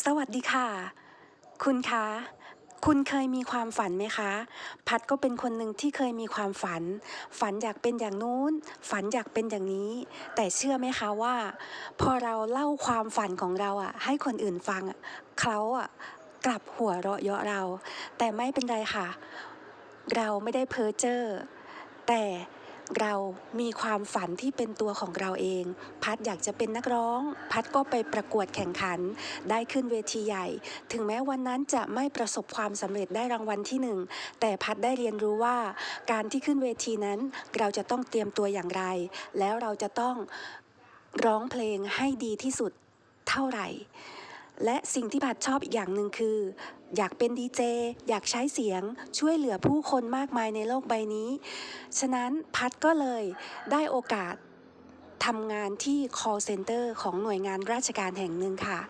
สวัสดีค่ะ คุณคะ คุณเคยมีความฝันไหมคะ พัดก็เป็นคนหนึ่งที่เคยมีความฝัน ฝันอยากเป็นอย่างนู้น ฝันอยากเป็นอย่างนี้ แต่เชื่อไหมคะว่า พอเราเล่าความฝันของเราอะ ให้คนอื่นฟังอะเขาอะกลับหัวเราะเยาะเรา แต่ไม่เป็นไรค่ะ เราไม่ได้เพ้อเจ้อแต่ เรามีความฝันที่เป็นตัวของเราเอง พัดอยากจะเป็นนักร้อง พัดก็ไปประกวดแข่งขัน ได้ขึ้นเวทีใหญ่ ถึงแม้วันนั้นจะไม่ประสบความสำเร็จได้รางวัลที่หนึ่งแต่พัดได้เรียนรู้ว่า การที่ขึ้นเวทีนั้น เราจะต้องเตรียมตัวอย่างไร แล้วเราจะต้องร้องเพลงให้ดีที่สุดเท่าไหร่ และสิ่งที่พัดชอบอีกอย่างหนึ่งคือ อยากเป็นดีเจ อยากใช้เสียงช่วยเหลือผู้คนมากมายในโลกใบนี้ ฉะนั้นพัดก็เลยได้โอกาสทำงานที่ call center ของหน่วยงานราชการแห่งหนึ่งค่ะ